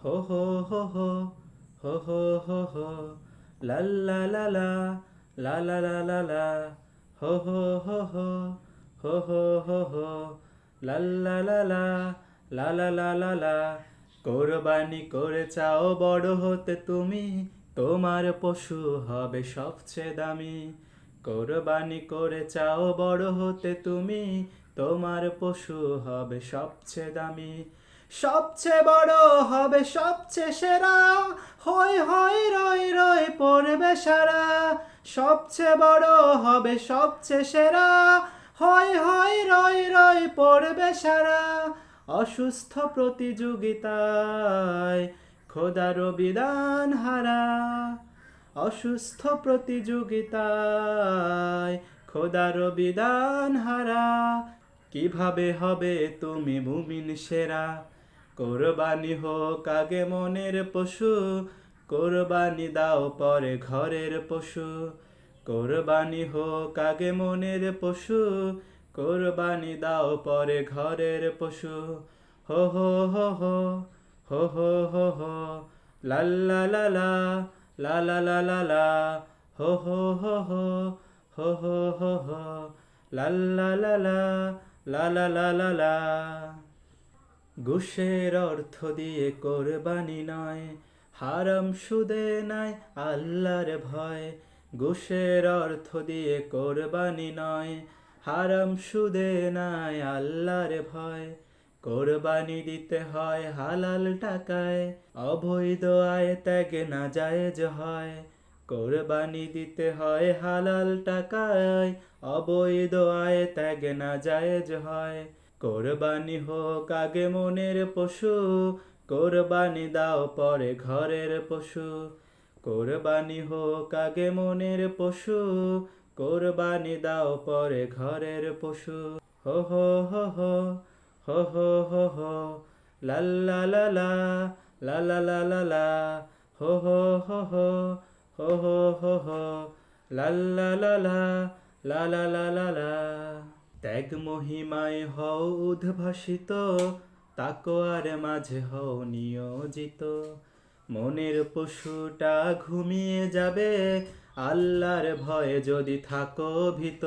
হো হো হো হো হো হো হো হো লা লা হো হো হো হো হো হো হো হো লা কোরবানি করে চাও বড় হতে তুমি তোমার পশু হবে সবচেয়ে দামি কোরবানি করে চাও বড় হতে তুমি তোমার পশু হবে সবচেয়ে দামি সবচেয়ে বড় হবে সবচেয়ে সেরা। হয় হয় রয় রয় পড়বে সারা। সবচেয়ে বড় হবে সবচেয়ে সেরা। হয় হয় রয় রয় পড়বে সারা। অসুস্থ প্রতিযোগিতায় খোদার বিধান হারা। অসুস্থ প্রতিযোগিতায় খোদার বিধান হারা। কীভাবে হবে তুমি মুমিন সেরা? কোরবানি হোক আগে মনের পশু কোরবানি দাও পরে ঘরের পশু কোরবানি হোক আগে মনের পশু কোরবানি দাও পরে ঘরের পশু হো হো হো হো হো হো হো হো লা লা লা লা লা হো হো হো হো হো হো হো হো লা লা লা লা লা লা লা লা লা ঘুষের অর্থ দিয়ে কোরবানি নয়, হারাম সুদে নাই আল্লাহর ভয়। ঘুষের অর্থ দিয়ে কোরবানি নয়, হারাম সুদে নাই আল্লাহর ভয়। কোরবানি দিতে হয় হালাল টাকায়, অবৈধ আয় ত্যাগে না জায়েজ হয়। কোরবানি দিতে হয় হালাল টাকায়, অবৈধ আয় ত্যাগে না জায়েজ হয়। কোরবানি হোক আগে মনের পশু কোরবানি দাও পরে ঘরের পশু কোরবানি হোক আগে মনের পশু কোরবানি দাও পরে ঘরের পশু হো হো হো হো হো হো হো হো লা লা লা লা লা হো হো হো হো হো হো হো হো লা লা লা লা লা লা লা লা লা ত্যাগ মহিমায় হও উদ্ভাসিত তাকোয়ার মাঝে হও নিয়োজিত। মনের পশুটা ঘুমিয়ে যাবে, আল্লাহর ভয়ে যদি থাকো ভীত।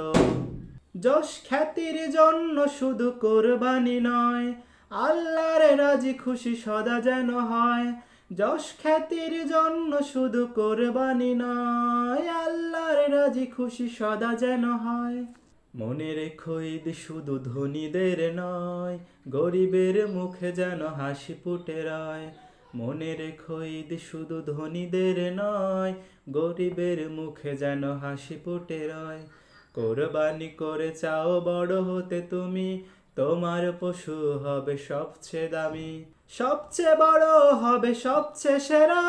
যশ খ্যাতির জন্য শুধু কোরবানি নয়, আল্লাহর রাজি খুশি সদা যেন হয়। যশ খ্যাতির জন্য শুধু কোরবানি নয়, আল্লাহর রাজি খুশি সদা যেন হয়। মনে রেখো ঈদ শুধু ধনীদের নয়, গরিবের মুখে যেন হাসি ফুটে রয়। মনে রেখো ঈদ শুধু ধনীদের নয়, গরিবের মুখে যেন হাসি ফুটে রয়। কোরবানি করে চাও বড় হতে তুমি, তোমার পশু হবে সবচেয়ে দামি। সবচেয়ে বড় হবে সবচেয়ে সেরা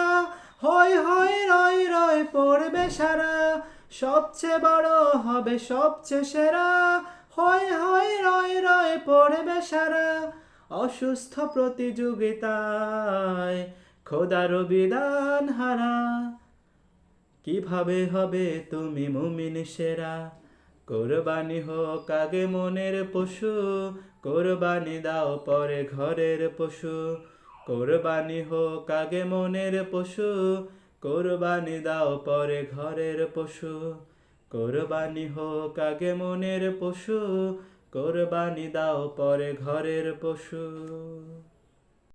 হয় হয় রয় রয় পড়বে সারা। সবচেয়ে বড় হবে সবচেয়ে সেরা। হয় হয়, রয় রয় পড়বে সারা অসুস্থ প্রতিযোগিতায়। খোদার বিধান হারা। কীভাবে হবে তুমি মুমিন সেরা? কোরবানি হোক আগে মনের পশু, কোরবানি দাও পরে ঘরের পশু। কোরবানি হোক আগে মনের পশু কোরবানি দাও পরে ঘরের পশু। কোরবানি হোক আগে মনের পশু। কোরবানি দাও পরে ঘরের পশু।